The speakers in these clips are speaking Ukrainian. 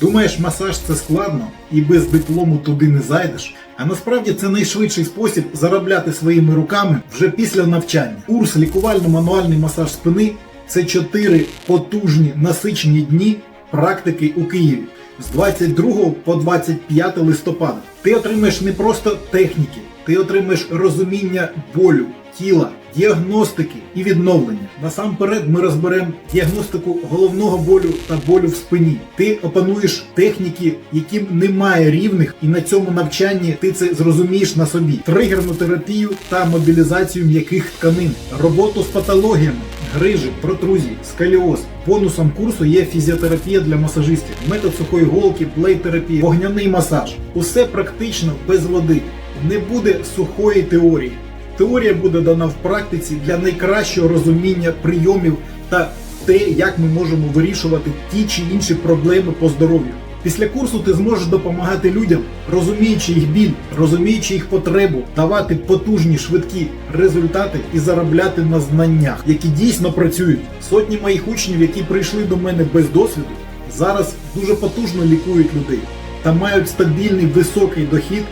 Думаєш, масаж це складно і без диплому туди не зайдеш? А насправді це найшвидший спосіб заробляти своїми руками вже після навчання. Курс лікувально-мануальний масаж спини це 4 потужні насичені дні практики у Києві з 22 по 25 листопада. Ти отримаєш не просто техніки, ти отримаєш розуміння болю, тіла, діагностики і відновлення. Насамперед ми розберемо діагностику головного болю та болю в спині. Ти опануєш техніки, яким немає рівних, і на цьому навчанні ти це зрозумієш на собі. Тригерну терапію та мобілізацію м'яких тканин, роботу з патологіями. Грижі, протрузії, сколіоз. Бонусом курсу є фізіотерапія для масажистів, метод сухої голки, плейтерапія, вогняний масаж. Усе практично без води. Не буде сухої теорії. Теорія буде дана в практиці для найкращого розуміння прийомів та те, як ми можемо вирішувати ті чи інші проблеми по здоров'ю. Після курсу ти зможеш допомагати людям, розуміючи їх біль, розуміючи їх потребу, давати потужні швидкі результати і заробляти на знаннях, які дійсно працюють. Сотні моїх учнів, які прийшли до мене без досвіду, зараз дуже потужно лікують людей та мають стабільний високий дохід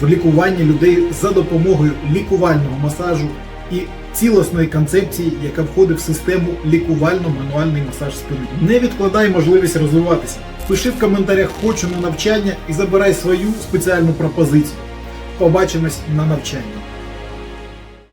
в лікуванні людей за допомогою лікувального масажу і цілісної концепції, яка входить в систему лікувально-мануальний масаж спини. Не відкладай можливість розвиватися. Пиши в коментарях хочу на навчання і забирай свою спеціальну пропозицію. Побачимось на навчанні.